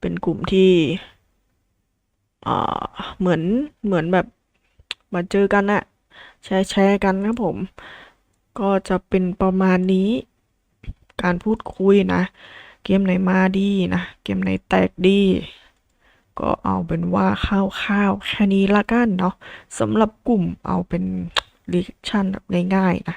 เป็นกลุ่มที่เหมือนเหมือนแบบมาเจอกันอะแชร์แชร์กันครับผม ก็จะเป็นประมาณนี้ การพูดคุยนะ เกมไหนมาดีนะ เกมไหนแตกดี ก็เอาเป็นว่าข้าวๆแค่นี้ละกันเนาะสำหรับกลุ่มเอาเป็นรีแอคชั่นแบบง่ายๆนะ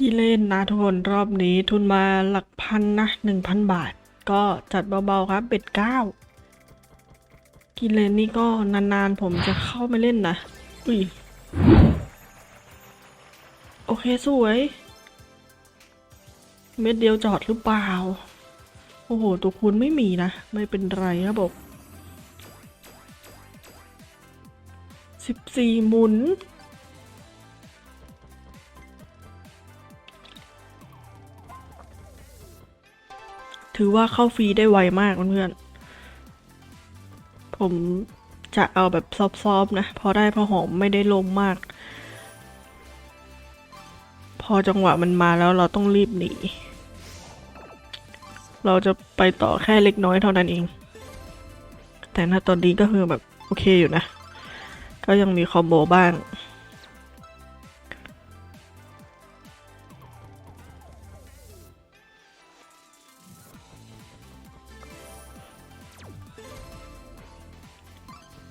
ที่เล่นนะทุกคนรอบนี้ทุนมาหลักพันนะหนึ่งพันบาท ก็จัดเบาๆครับเบ็ดเก้ากิเลนนี่ก็นานๆ ผมจะเข้ามาเล่นนะ อุ้ย โอเคสวย เม็ดเดียวจอดหรือเปล่า โอ้โห ตัวคูณไม่มีนะ ไม่เป็นไรครับผมสิบสี่หมุน ถือว่าเข้าฟรีได้ไวมากเพื่อนๆ ผมจะเอาแบบซอฟๆนะ พอได้พอหอมไม่ได้ลงมาก พอจังหวะมันมาแล้วเราต้องรีบหนี เราจะไปต่อแค่เล็กน้อยเท่านั้นเอง แต่ณตอนนี้ก็คือแบบ โอเคอยู่นะ ก็ยังมีคอมโบบ้าง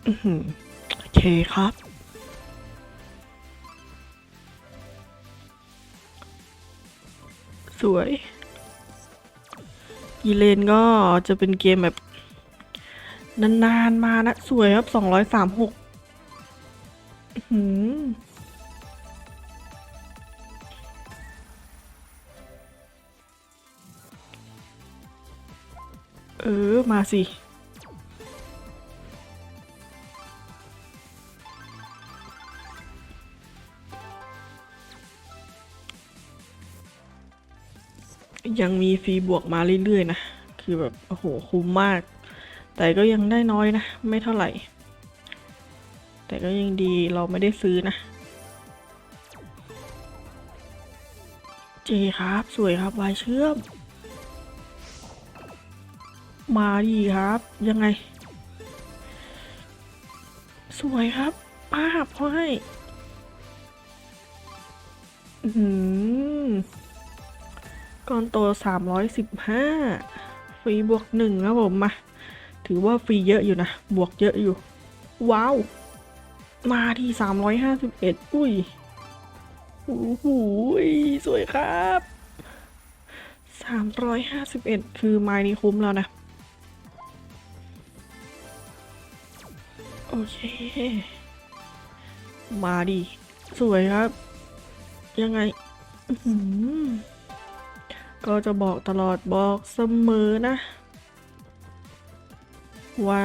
โอเคครับ สวยกีเลนก็จะเป็นเกมแบบ นาน ๆ มานะ สวยครับสองร้อยสามหกหืมเออ มาสิ ยังมีฟรีบวกมาเรื่อยๆนะ คือแบบ โอ้โห คุ้มมาก แต่ก็ยังได้น้อยนะ ไม่เท่าไหร่ แต่ก็ยังดีเราไม่ได้ซื้อนะ เจครับ สวยครับวายเชื่อม มาดีครับ ยังไง สวยครับป้าบเขาให้ อือหือ ก้อนโตสามร้อยสิบห้าฟรีบวกหนึ่งครับผมมา ถือว่าฟรีเยอะอยู่นะ บวกเยอะอยู่ ว้าว มาที่สามร้อยห้าสิบเอ็ดอุ้ยโอ้โหสวยครับสามร้อยห้าสิบเอ็ดคือไม้นี้คุ้มแล้วนะ โอเค มาดิ สวยครับ ยังไง อื้อ ก็จะบอกตลอดบอกเสมอนะ ว่า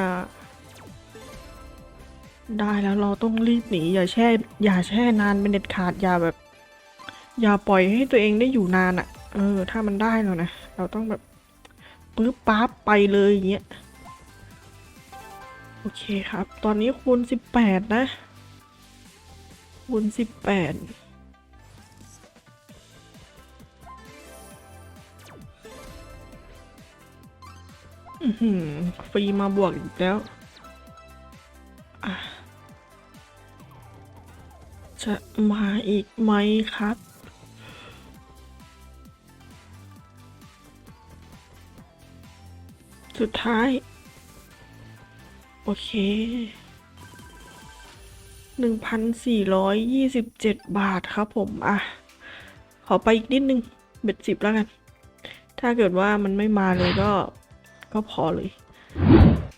ได้แล้วเราต้องรีบหนีอย่าแช่อย่าแช่นานเป็นเด็ดขาดอย่าแบบ อย่าปล่อยให้ตัวเองได้อยู่นานอะ่ะ เออ ถ้ามันได้แล้วนะเราต้องแบบปื๊บป๊าบไปเลยอย่างเงี้ยโอเคครับ ตอนนี้คูณ18 นะคูณ18 ฟรีมาบวกอีกแล้วจะมาอีกไหมครับ สุดท้าย โอเคหนึ่งพันสี่ร้อยยี่สิบเจ็ดบาทครับผม อะ ขอไปอีกนิดนึง เบ็ดสิบแล้วกัน ถ้าเกิดว่ามันไม่มาเลยก็ ก็พอเลย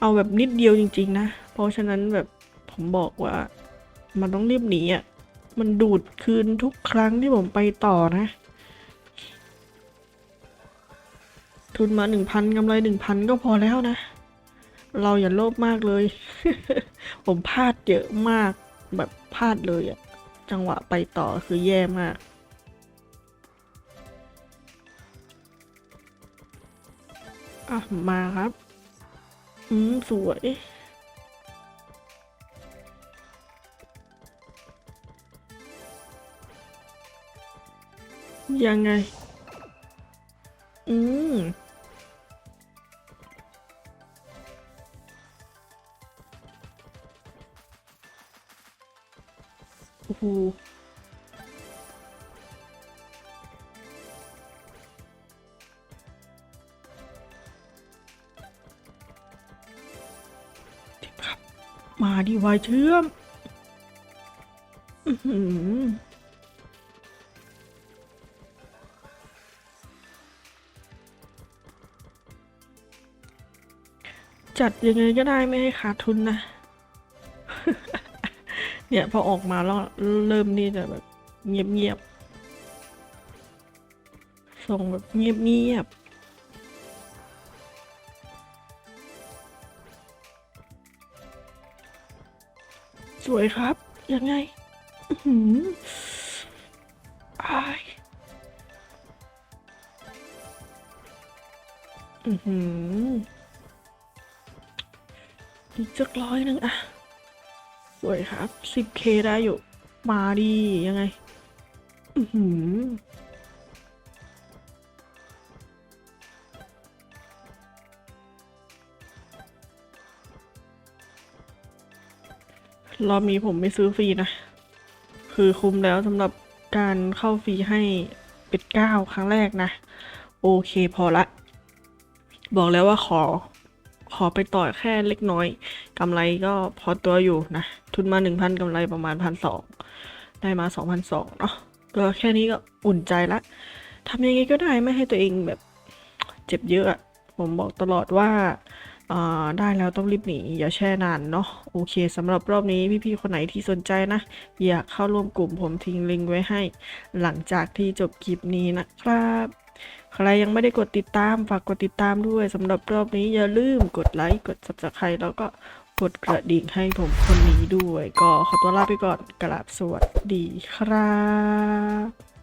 เอาแบบนิดเดียวจริง ๆ นะ เพราะฉะนั้นแบบผมบอกว่า มันต้องรีบหนีอะ มันดูดคืนทุกครั้งที่ผมไปต่อนะ ทุนมาหนึ่งพันกำไรหนึ่งพันก็พอแล้วนะ เราอย่าโลภมากเลย ผมพลาดเยอะมากแบบพลาดเลยอะจังหวะไปต่อคือแย่มาก อะ มาครับ อืม สวย ยังไง อืมโอ้โห มาดิวายเชื่อมจัดยังไงก็ได้ไม่ให้ขาดทุนนะ เนี่ยพอออกมาแล้วเริ่มนี่จะแบบเงียบๆส่งแบบเงียบๆ วยครับ ยังไงอื้อหืออายอือหืออีกสักร้อยหนึ่งอะสวยครับ 10k ได้อยู่ มาดียังไง อือ รอบนี้ผมไม่ซื้อฟรีนะ คือคุ้มแล้วสำหรับการเข้าฟรีให้เป็ดเก้าครั้งแรกนะ โอเคพอละ บอกแล้วว่าขอ ขอไปต่อแค่เล็กน้อยกำไรก็พอตัวอยู่นะ ทุนมาหนึ่งพันกำไรประมาณพันสองได้มาสองพันสองเนาะก็แค่นี้ก็อุ่นใจละทำยังไงก็ได้ไม่ให้ตัวเองแบบ เจ็บเยอะ ผมบอกตลอดว่า อ่าได้แล้วต้องรีบหนีอย่าแช่นานเนาะโอเคสำหรับรอบนี้พี่ๆคนไหนที่สนใจนะ อยากเข้าร่วมกลุ่มผมทิ้งลิงก์ไว้ให้ หลังจากที่จบคลิปนี้นะครับ ใครยังไม่ได้กดติดตามฝากกดติดตามด้วยสำหรับรอบนี้อย่าลืมกดไลค์กด subscribe แล้วก็กดกระดิ่งให้ผมคนนี้ด้วย ก็ขอตัวลาไปก่อนกราบสวัสดีครับ